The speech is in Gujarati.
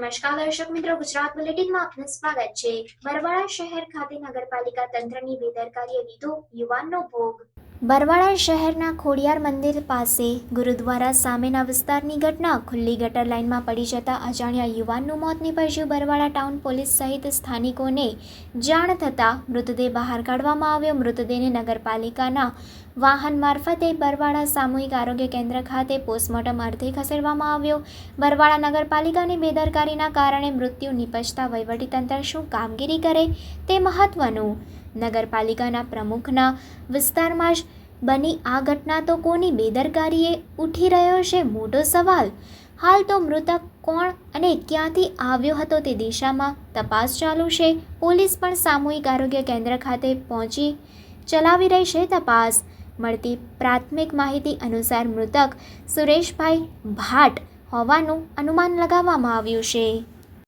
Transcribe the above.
નમસ્કાર દર્શક મિત્રો, ગુજરાત બુલેટિનમાં આપનું સ્વાગત છે. બરવાળા શહેર ખાતે નગરપાલિકા તંત્રની બેદરકારીએ લીધો યુવાનનો ભોગ. બરવાળા શહેરના ખોડિયાર મંદિર પાસે ગુરુદ્વારા સામેના વિસ્તારની ઘટના ખુલ્લી ગટર લાઇનમાં પડી જતા અજાણ્યા યુવાનનું મોત નીપજ્યું. બરવાળા ટાઉન પોલીસ સહિત સ્થાનિકોને જાણ થતાં મૃતદેહ બહાર કાઢવામાં આવ્યો. મૃતદેહને નગરપાલિકાના વાહન મારફતે બરવાળા સામૂહિક આરોગ્ય કેન્દ્ર ખાતે પોસ્ટમોર્ટમ અર્થે ખસેડવામાં આવ્યો. બરવાળા નગરપાલિકાની બેદરકારીના કારણે મૃત્યુ નિપજતા વહીવટીતંત્ર શું કામગીરી કરે તે મહત્વનું નગરપાલિકાના પ્રમુખના વિસ્તારમાં જ બની આ ઘટના તો કોની બેદરકારીએ ઉઠી રહ્યો છે મોટો સવાલ. હાલ તો મૃતક કોણ અને ક્યાંથી આવ્યો હતો તે દિશામાં તપાસ ચાલુ છે. પોલીસ પણ સામૂહિક આરોગ્ય કેન્દ્ર ખાતે પહોંચી ચલાવી રહી છે તપાસ. મળતી પ્રાથમિક માહિતી અનુસાર મૃતક સુરેશભાઈ ભાટ હોવાનું અનુમાન લગાવવામાં આવ્યું છે.